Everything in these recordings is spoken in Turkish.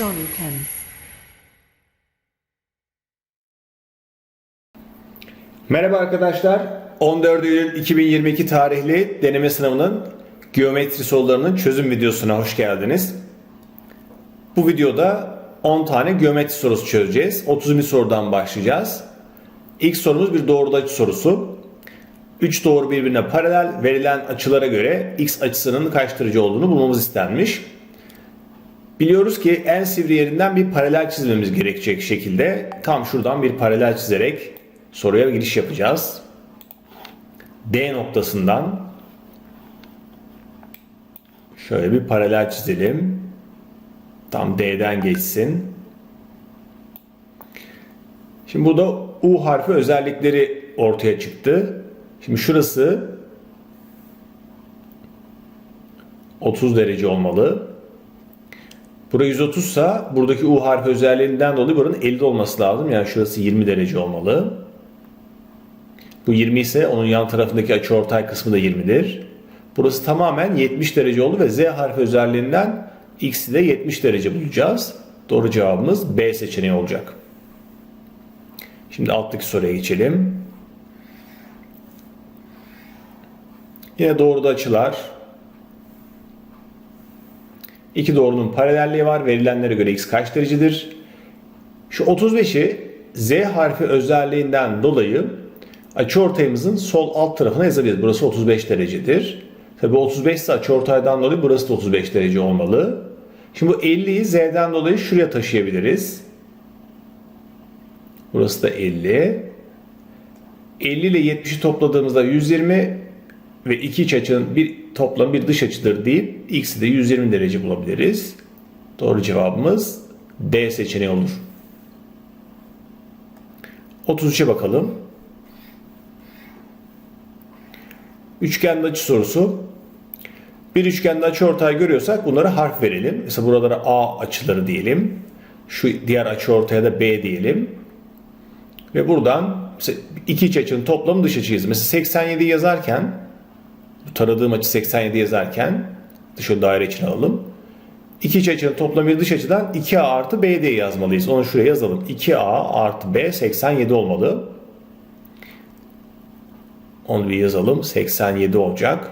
Jonken. Merhaba arkadaşlar. 14 Eylül 2022 tarihli deneme sınavının geometri sorularının çözüm videosuna hoş geldiniz. Bu videoda 10 tane geometri sorusu çözeceğiz. 30. sorudan başlayacağız. İlk sorumuz bir doğruda açı sorusu. 3 doğru birbirine paralel verilen açılara göre x açısının kaç derece olduğunu bulmamız istenmiş. Biliyoruz ki en sivri yerinden bir paralel çizmemiz gerekecek şekilde tam şuradan bir paralel çizerek soruya giriş yapacağız. D noktasından şöyle bir paralel çizelim. Tam D'den geçsin. Şimdi burada U harfi özellikleri ortaya çıktı. Şimdi şurası 30 derece olmalı. Bura 130 sa buradaki U harfi özelliğinden dolayı buranın 50 olması lazım. Yani şurası 20 derece olmalı. Bu 20 ise onun yan tarafındaki açıortay kısmı da 20'dir. Burası tamamen 70 derece oldu ve Z harfi özelliğinden x'i de 70 derece bulacağız. Doğru cevabımız B seçeneği olacak. Şimdi alttaki soruya geçelim. Yine doğruda açılar. İki doğrunun paralelliği var. Verilenlere göre x kaç derecedir? Şu 35'i z harfi özelliğinden dolayı açıortayımızın sol alt tarafına yazabiliriz. Burası 35 derecedir. Tabi 35 ise açıortaydan dolayı burası da 35 derece olmalı. Şimdi bu 50'yi z'den dolayı şuraya taşıyabiliriz. Burası da 50. 50 ile 70'i topladığımızda 120 ve iki iç açının bir toplam bir dış açıdır deyip x'i de 120 derece bulabiliriz. Doğru cevabımız D seçeneği olur. 33'e bakalım. Üçgende açı sorusu. Bir üçgende açı ortay görüyorsak bunlara harf verelim. Mesela buralara A açıları diyelim. Şu diğer açı ortaya da B diyelim. Ve buradan iki iç açının toplamı dış açıyız. Mesela 87 yazarken bu taradığım açı 87 yazarken dış daire için alalım. İki iç açının toplamı dış açıdan 2A artı B diye yazmalıyız. Onu şuraya yazalım. 2A artı B 87 olmalı. Onu bir yazalım. 87 olacak.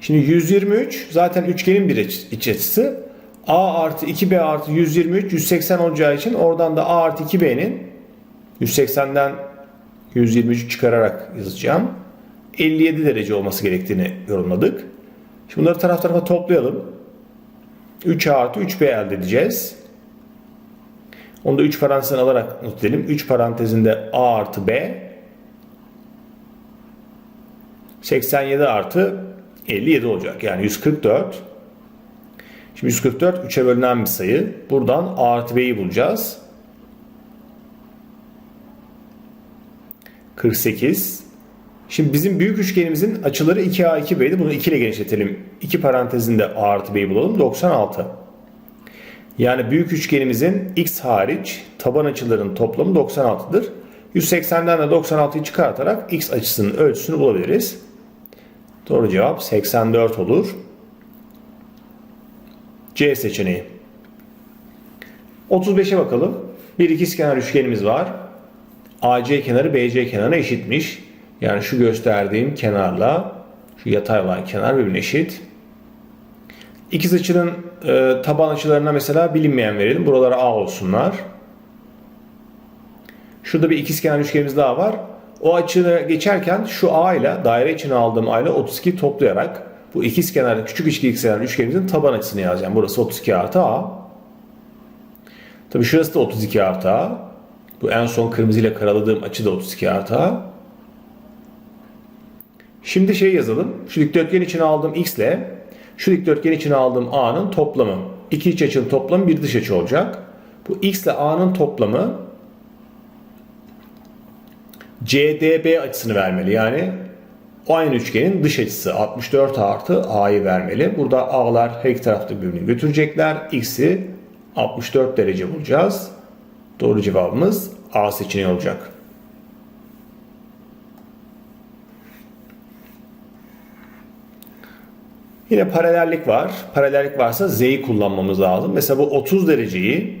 Şimdi 123 zaten üçgenin bir iç açısı. A artı 2B artı 123 180 olacağı için oradan da A artı 2B'nin 180'den 123 çıkararak yazacağım. 57 derece olması gerektiğini yorumladık. Şimdi bunları taraf tarafa toplayalım. 3A artı 3B elde edeceğiz. Onu da 3 parantezden alarak not edelim. 3 parantezinde A artı B 87 artı 57 olacak. Yani 144. Şimdi 144 3'e bölünen bir sayı. Buradan A artı B'yi bulacağız. 48. Şimdi bizim büyük üçgenimizin açıları 2A 2B'ydi. Bunu 2 ile genişletelim. 2 parantezinde A artı B'yi bulalım. 96. Yani büyük üçgenimizin x hariç taban açıların toplamı 96'dır. 180'den de 96'yı çıkartarak x açısının ölçüsünü bulabiliriz. Doğru cevap 84 olur. C seçeneği. 35'e bakalım. Bir ikizkenar üçgenimiz var. AC kenarı BC kenarına eşitmiş. Yani şu gösterdiğim kenarla şu yatay olan kenar birbirine eşit. İkiz açının e, taban açılarına mesela bilinmeyen verelim. Buralara A olsunlar. Şurada bir ikizkenar üçgenimiz daha var. O açını geçerken şu A ile daire içine aldığım A ile 32 toplayarak bu ikizkenar küçük ikizkenar üçgenimizin taban açısını yazacağım. Burası 32 artı A. Tabi şurası da 32 artı A. Bu en son kırmızıyla karaladığım açı da 32 artı A. Şimdi şey yazalım. Şu dikdörtgen içine aldığım x ile şu dikdörtgen içine aldığım a'nın toplamı. İki iç açının toplamı bir dış açı olacak. Bu x ile a'nın toplamı CDB açısını vermeli. Yani o aynı üçgenin dış açısı 64 artı a'yı vermeli. Burada a'lar her iki tarafta birbirini götürecekler. x'i 64 derece bulacağız. Doğru cevabımız A seçeneği olacak. Yine paralellik var. Paralellik varsa Z'yi kullanmamız lazım. Mesela bu 30 dereceyi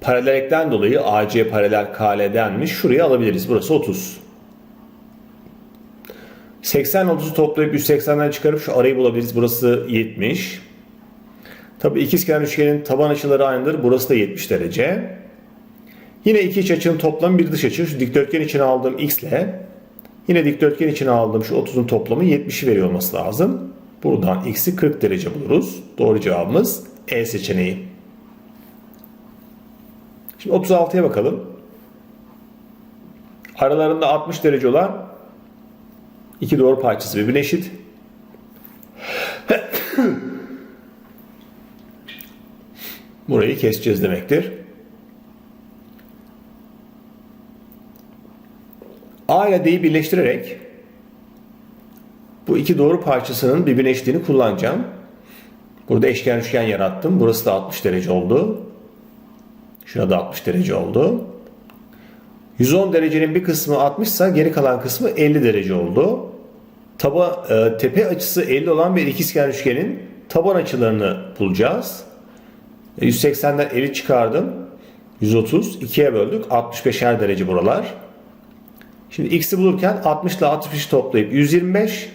paralellikten dolayı AC paralel KL denmiş. Şuraya alabiliriz. Burası 30. 80 30'u toplayıp 180'den çıkarıp şu arayı bulabiliriz. Burası 70. Tabii ikizkenar üçgenin taban açıları aynıdır. Burası da 70 derece. Yine iki iç açının toplamı bir dış açı. Şu dikdörtgen içine aldığım x ile yine dikdörtgen içine aldığım şu 30'un toplamı 70'i veriyor olması lazım. Buradan x'i 40 derece buluruz. Doğru cevabımız E seçeneği. Şimdi 36'ya bakalım. Aralarında 60 derece olan iki doğru parçası birbirine eşit. Burayı keseceğiz demektir. A ile D'yi birleştirerek bu iki doğru parçasının birbirine eşitliğini kullanacağım. Burada eşkenar üçgen yarattım. Burası da 60 derece oldu. Şurada 60 derece oldu. 110 derecenin bir kısmı 60 ise geri kalan kısmı 50 derece oldu. Taba, e, tepe açısı 50 olan bir ikizkenar üçgenin taban açılarını bulacağız. 180'den 50 çıkardım. 130. 2'ye böldük. 65'er derece buralar. Şimdi x'i bulurken 60 ile 60'ı toplayıp 125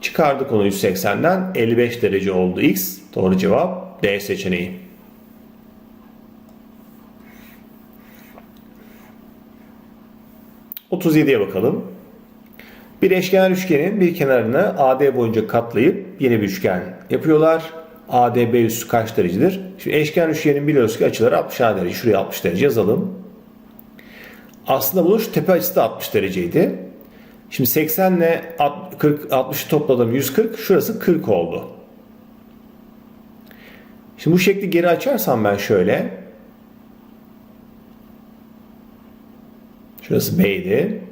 çıkardık onu 180'den 55 derece oldu x. Doğru cevap D seçeneği. ...37'ye bakalım. Bir eşkenar üçgenin bir kenarını AD boyunca katlayıp yeni bir üçgen yapıyorlar. ADB üssü kaç derecedir? Şimdi eşkenar üçgenin biliyoruz ki açıları 60 derece. Şuraya 60 derece yazalım. Aslında bunun şu tepe açısı da 60 dereceydi. Şimdi 80 ile 40, 60'ı topladım 140. Şurası 40 oldu. Şimdi bu şekli geri açarsam ben şöyle. Şurası B'ydi.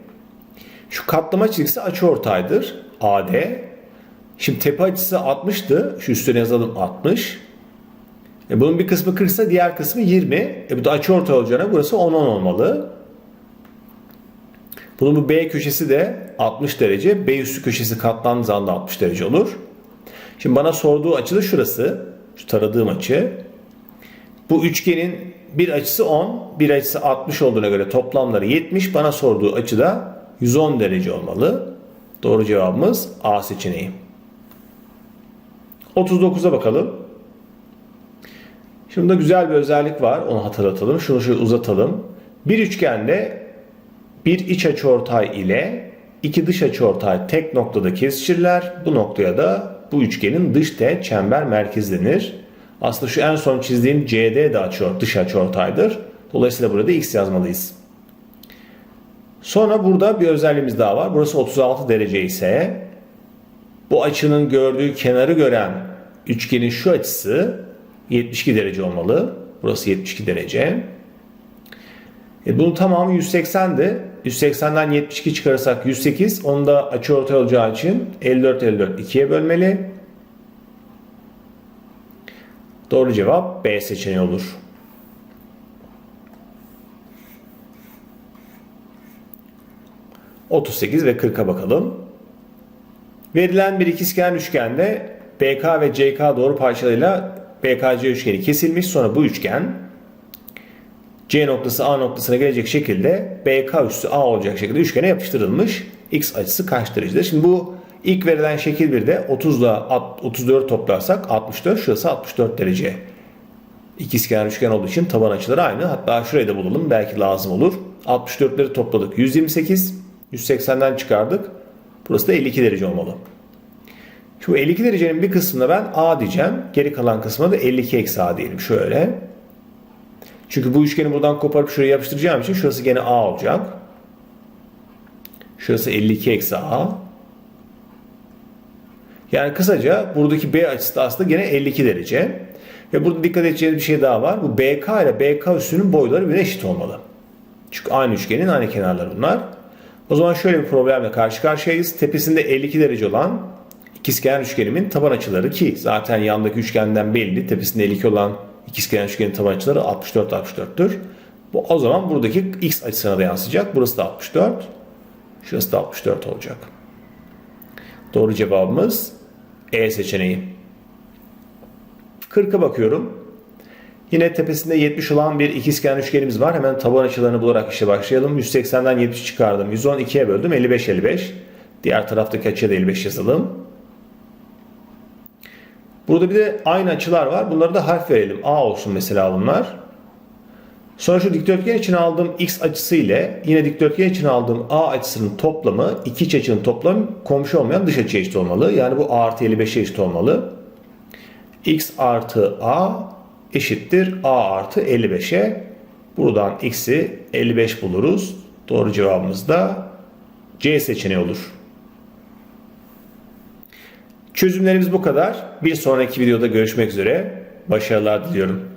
Şu katlama çizgisi açıortaydır. AD. Şimdi tepe açısı 60'tı. Şu üstüne yazalım 60. E bunun bir kısmı 40 ise diğer kısmı 20. E bu da açıortay olacağına burası 10 10 olmalı. Bunun bu B köşesi de 60 derece. B üstü köşesi katlandığı zaman da 60 derece olur. Şimdi bana sorduğu açı da şurası. Şu taradığım açı. Bu üçgenin bir açısı 10, bir açısı 60 olduğuna göre toplamları 70. Bana sorduğu açı da 110 derece olmalı. Doğru cevabımız A seçeneği. 39'a bakalım. Şimdi güzel bir özellik var. Onu hatırlatalım. Şunu şöyle uzatalım. Bir üçgende bir iç açıortay ile iki dış açıortay tek noktada kesişirler. Bu noktaya da bu üçgenin dış teğet çember merkezi denir. Aslında şu en son çizdiğim CD de açıyor, dış açıortaydır. Dolayısıyla burada x yazmalıyız. Sonra burada bir özelliğimiz daha var. Burası 36 derece ise bu açının gördüğü kenarı gören üçgenin şu açısı 72 derece olmalı. Burası 72 derece. E bunun tamamı 180'di. 180'den 72 çıkarırsak 108. Onu da açıortay olacağı için 54 54 2'ye bölmeli. Doğru cevap B seçeneği olur. ...38 ve 40'a bakalım. Verilen bir ikizkenar üçgende BK ve CK doğru parçalarıyla BKC üçgeni kesilmiş. Sonra bu üçgen C noktası A noktasına gelecek şekilde BK üssü A olacak şekilde üçgene yapıştırılmış. X açısı kaç derecedir? Şimdi bu ilk verilen şekil 1'de 30 ile 34 toplarsak 64. Şurası 64 derece. İkizkenar üçgen olduğu için taban açıları aynı. Hatta şurayı da bulalım. Belki lazım olur. 64'leri topladık. 128. 180'den çıkardık. Burası da 52 derece olmalı. Şu 52 derecenin bir kısmına ben A diyeceğim. Geri kalan kısmına da 52 eksi A diyelim. Şöyle. Çünkü bu üçgeni buradan koparıp şuraya yapıştıracağım için şurası gene A olacak. Şurası 52 eksi A. Yani kısaca buradaki B açısı da aslında gene 52 derece. Ve burada dikkat edeceğiniz bir şey daha var. Bu BK ile BK üssünün boyları birbirine eşit olmalı. Çünkü aynı üçgenin aynı kenarları bunlar. O zaman şöyle bir problemle karşı karşıyayız. Tepesinde 52 derece olan ikizkenar üçgenimin taban açıları ki zaten yandaki üçgenden belli. Tepesinde 52 olan ikizkenar üçgenin taban açıları 64 64'tür. Bu o zaman buradaki x açısına da yansıyacak. Burası da 64. Şurası da 64 olacak. Doğru cevabımız E seçeneği. 40'a bakıyorum. Yine tepesinde 70 olan bir ikizkenar üçgenimiz var. Hemen taban açılarını bularak işe başlayalım. 180'den 70 çıkardım. 112'ye böldüm. 55 55. Diğer taraftaki açıya da 55 yazalım. Burada bir de aynı açılar var. Bunlara da harf verelim. A olsun mesela bunlar. Sonra şu dikdörtgen için aldığım x açısı ile yine dikdörtgen için aldığım a açısının toplamı iki iç açının toplamı komşu olmayan dış açıya eşit olmalı. Yani bu a artı 55'e eşit olmalı. x artı a eşittir a artı 55'e. Buradan x'i 55 buluruz. Doğru cevabımız da C seçeneği olur. Çözümlerimiz bu kadar. Bir sonraki videoda görüşmek üzere. Başarılar diliyorum.